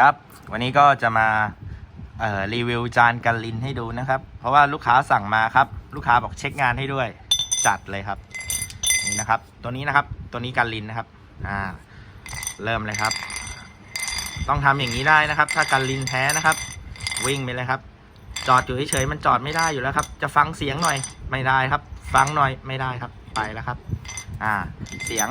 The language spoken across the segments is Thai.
ครับ วันนี้ก็จะมารีวิวจานกันลินให้ดูนะครับ เพราะว่าลูกค้าสั่งมาครับ ลูกค้าบอกเช็คงานให้ด้วยจัดเลยครับ นี่นะครับ ตัวนี้นะครับ ตัวนี้กันลินนะครับอ่าเริ่มเลยครับ ต้องทำอย่างนี้ได้นะครับ ถ้ากันลินแท้นะครับ วิ่งไปเลยครับ จอดอยู่เฉยๆมันจอดไม่ได้อยู่แล้วครับ จะฟังเสียงหน่อยไม่ได้ครับ ฟังหน่อยไม่ได้ครับไปแล้วครับ อ่าเสียง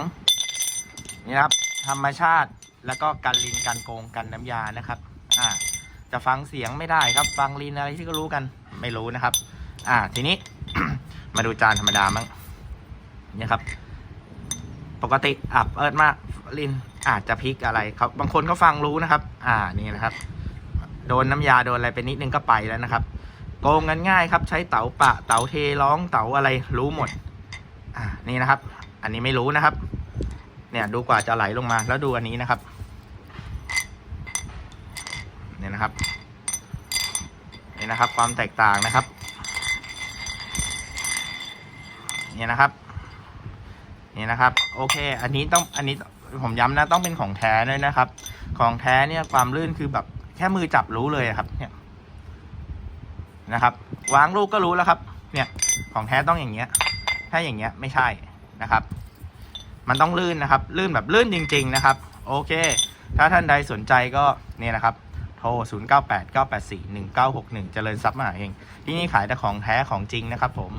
นี่ครับ ธรรมชาติ แล้วก็กันลินกันโกงกันน้ำยานะครับ อ่า จะฟังเสียงไม่ได้ครับ ฟังลินอะไรที่ก็รู้กันไม่รู้นะครับ อ่า ทีนี้ มาดูจานธรรมดามั้งเนี่ยครับ ปกติอับเอิร์ดมากลินอาจจะพลิกอะไรเขาบางคนเขาฟังรู้นะครับ อ่านี่นะครับ โดนน้ำยาโดนอะไรไปนิดนึงก็ไปแล้วนะครับ โกงกันง่ายครับ ใช้เต๋าปะ เต๋าเทร้องเต๋าอะไรรู้หมด อ่านี่นะครับ อันนี้ไม่รู้นะครับ เนี่ยดูกว่าจะไหลลงมาแล้วดูอันนี้นะครับ เนี่ยนะครับนี่นะครับ ความแตกต่างนะครับ เนี่ยนะครับนี่นะครับ โอเค อันนี้ต้องอันนี้ผมย้ำนะต้องเป็นของแท้ด้วยนะครับ ของแท้เนี่ยความลื่นคือแบบแค่มือจับรู้เลยครับ เนี่ยนะครับ วางลูกก็รู้แล้วครับ เนี่ย ของแท้ต้องอย่างเงี้ย ถ้าอย่างเงี้ยไม่ใช่นะครับ มันต้องลื่นนะครับ ลื่นแบบลื่นจริง ๆ นะครับ โอเค ถ้าท่านใดสนใจก็เนี่ยนะครับ โทร 0 9 8 9 8 4 1 9 6 1 เจริญทรัพย์มหาเอง ที่นี่ขายแต่ของแท้ของจริงนะครับผม